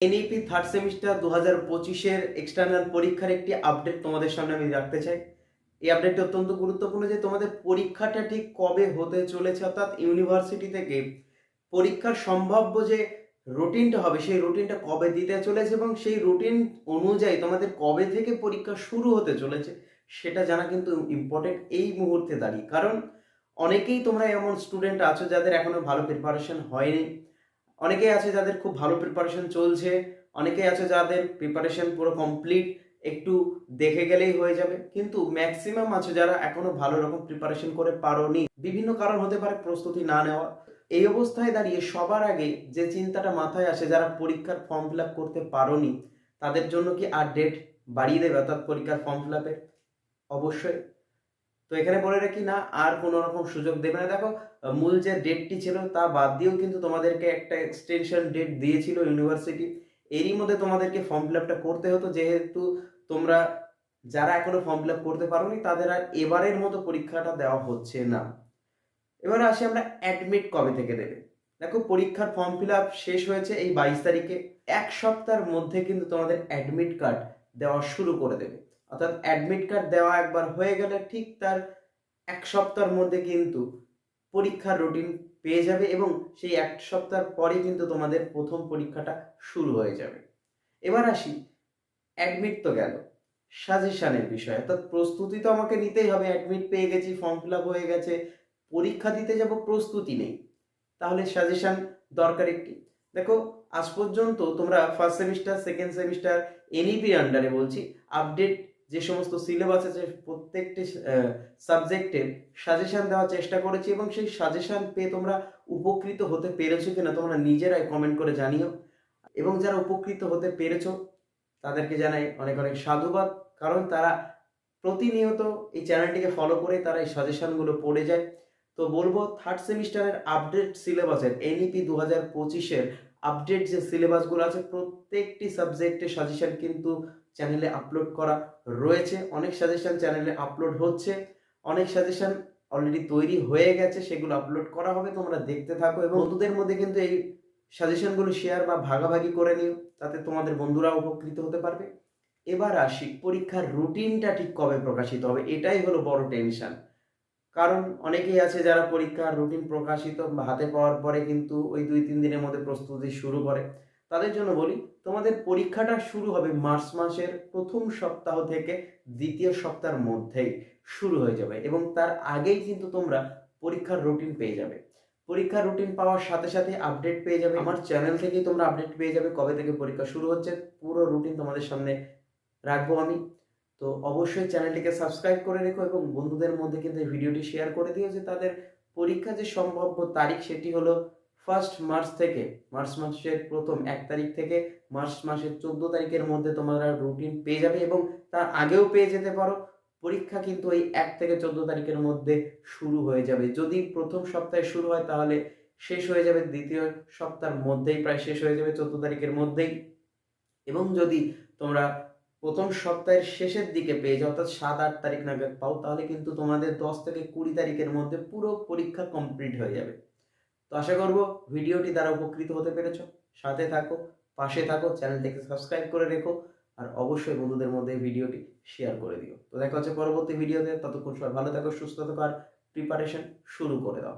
NEP third semester দু হাজার পঁচিশের এক্সটার্নাল পরীক্ষার একটি আপডেট তোমাদের সামনে আমি রাখতে চাই। এই আপডেটটি অত্যন্ত গুরুত্বপূর্ণ যে তোমাদের পরীক্ষাটা ঠিক কবে হতে চলেছে অর্থাৎ ইউনিভার্সিটি থেকে পরীক্ষার সম্ভাব্য যে রুটিনটা হবে, সেই রুটিনটা কবে দিতে চলেছে এবং সেই রুটিন অনুযায়ী তোমাদের কবে থেকে পরীক্ষা শুরু হতে চলেছে সেটা জানা কিন্তু ইম্পর্টেন্ট এই মুহূর্তে দাঁড়িয়ে। কারণ অনেকেই তোমরা এমন স্টুডেন্ট আছো যাদের এখনও ভালো প্রিপারেশন হয়নি। অনেকেই আছে যাদের খুব ভালো প্রিপারেশন চলছে, অনেকেই আছে যাদের প্রিপারেশন পুরো কমপ্লিট একটু দেখে গেলেই হয়ে যাবে। কিন্তু ম্যাক্সিমাম আছে যারা এখনও ভালো রকম প্রিপারেশন করে পারোনি। বিভিন্ন কারণ হতে পারে প্রস্তুতি না নেওয়া। এই অবস্থায় দাঁড়িয়ে সবার আগে যে চিন্তাটা মাথায় আসে যারা পরীক্ষার ফর্ম ফিল করতে পারোনি, তাদের জন্য কি আর ডেট বাড়িয়ে দেবে অর্থাৎ পরীক্ষার ফর্ম ফিল অবশ্যই। তো এখানে বলে রাখি না, আর কোনো রকম সুযোগ দেবে না। দেখো, মূল যে ডেটটি ছিল তা বাদ দিয়েও কিন্তু তোমাদেরকে একটা এক্সটেনশন ডেট দিয়েছিল ইউনিভার্সিটি এরই মধ্যে তোমাদেরকে ফর্ম ফিল আপটা করতে হতো, যেহেতু তোমরা যারা এখনও ফর্ম ফিল আপ করতে পারোনি, তাদের আর এবারের মতো পরীক্ষাটা দেওয়া হচ্ছে না। এবারে আসি আমরা অ্যাডমিট কবে থেকে দেবে। দেখো, পরীক্ষার ফর্ম ফিল আপ শেষ হয়েছে এই বাইশ তারিখে। এক সপ্তাহের মধ্যে কিন্তু তোমাদের অ্যাডমিট কার্ড দেওয়া শুরু করে দেবে। অর্থাৎ অ্যাডমিট কার্ড দেওয়া একবার হয়ে গেলে ঠিক তার এক সপ্তাহের মধ্যে কিন্তু পরীক্ষার রুটিন পেয়ে যাবে এবং সেই এক সপ্তাহ পরে কিন্তু তোমাদের প্রথম পরীক্ষাটা শুরু হয়ে যাবে। এবার আসি অ্যাডমিট তো গেল। সাজেশনের বিষয়, অর্থাৎ প্রস্তুতি তো আমাকে নিতেই হবে। অ্যাডমিট পেয়ে গেছি ফর্ম ফিল হয়ে গেছে, পরীক্ষা দিতে যাব, প্রস্তুতি নেই। তাহলে সাজেশন দরকার একটি। দেখো, আজ পর্যন্ত তোমরা first semester second semester NEP আন্ডারে বলছি আপডেট যে সমস্ত সিলেবাস আছে, প্রত্যেকটি সাবজেক্টে সাজেশান দেওয়ার চেষ্টা করেছি এবং সেই সাজেশান পেয়ে তোমরা উপকৃত হতে পেরেছ কিনা তোমরা নিজেরাই কমেন্ট করে জানিও। এবং যারা উপকৃত হতে পেরেছ, তাদেরকে জানাই অনেক অনেক সাধুবাদ, কারণ তারা প্রতিনিয়ত এই চ্যানেলটিকে ফলো করে তারা এই সাজেশানগুলো পড়ে যায়। তো বলব থার্ড সেমিস্টারের আপডেট সিলেবাসের এনইপি দু হাজার পঁচিশের আপডেট যে সিলেবাসগুলো আছে, প্রত্যেকটি সাবজেক্টের সাজেশন কিন্তু চ্যানেলে আপলোড করা রয়েছে। অনেক সাজেশন চ্যানেলে আপলোড হচ্ছে। অনেক সাজেশন অলরেডি তৈরি হয়ে গেছে, সেগুলো আপলোড করা হবে, তোমরা দেখতে থাকো এবং বন্ধুদের মধ্যে কিন্তু এই সাজেশনগুলো শেয়ার বা ভাগাভাগি করে নিও, তাতে তোমাদের বন্ধুরা উপকৃত হতে পারবে। এবার আসি, পরীক্ষার রুটিনটা ঠিক কবে প্রকাশিত হবে? এটাই হলো বড় টেনশন কারণ অনেকেই আছে যারা পরীক্ষার রুটিন প্রকাশিত হাতে পাওয়ার পরে কিন্তু ওই দুই, তিন দিনের মধ্যে প্রস্তুতি শুরু করে। তাদের জন্য বলি, তোমাদের পরীক্ষাটা শুরু হবে মার্চ মাসের প্রথম সপ্তাহ থেকে দ্বিতীয় সপ্তাহের মধ্যেই শুরু হয়ে যাবে এবং তার আগেই কিন্তু তোমরা পরীক্ষার রুটিন পেয়ে যাবে। পরীক্ষার রুটিন পাওয়ার সাথে সাথে আপডেট পেয়ে যাবে। আমার চ্যানেল থেকেই তোমরা আপডেট পেয়ে যাবে কবে থেকে পরীক্ষা শুরু হচ্ছে। পুরো রুটিন তোমাদের সামনে রাখব আমি। তো অবশ্যই চ্যানেলটিকে সাবস্ক্রাইব করে রেখো এবং বন্ধুদের মধ্যে কিন্তু এই ভিডিওটি শেয়ার করে দিও যে তাদের পরীক্ষা যে সম্ভাব্য তারিখ সেটি হলো ফার্স্ট মার্চ থেকে। মার্চ মাসের প্রথম এক তারিখ থেকে মার্চ মাসের চোদ্দ তারিখের মধ্যে তোমরা রুটিন পেয়ে যাবে এবং তার আগেও পেয়ে যেতে পারো। পরীক্ষা কিন্তু ওই এক থেকে চোদ্দ তারিখের মধ্যে শুরু হয়ে যাবে। যদি প্রথম সপ্তাহে শুরু হয় তাহলে শেষ হয়ে যাবে, দ্বিতীয় সপ্তাহের মধ্যেই প্রায় শেষ হয়ে যাবে, চোদ্দ তারিখের মধ্যেই। এবং যদি তোমরা প্রথম সপ্তাহের শেষের দিকে পেয়ে যাও, অর্থাৎ সাত, আট তারিখ নাগাদ পাও, তাহলে কিন্তু তোমাদের দশ থেকে কুড়ি তারিখের মধ্যে পুরো পরীক্ষা কমপ্লিট হয়ে যাবে। তো আশা করব ভিডিওটি দ্বারা উপকৃত হতে পেরেছ। সাথে থাকো, পাশে থাকো, চ্যানেলটিকে সাবস্ক্রাইব করে রেখো, আর অবশ্যই বন্ধুদের মধ্যে ভিডিওটি শেয়ার করে দিও। তো দেখা হচ্ছে পরবর্তী ভিডিওতে, ততক্ষণ সবাই ভালো থাকো, সুস্থ থাকো, আর প্রিপারেশন শুরু করে দাও।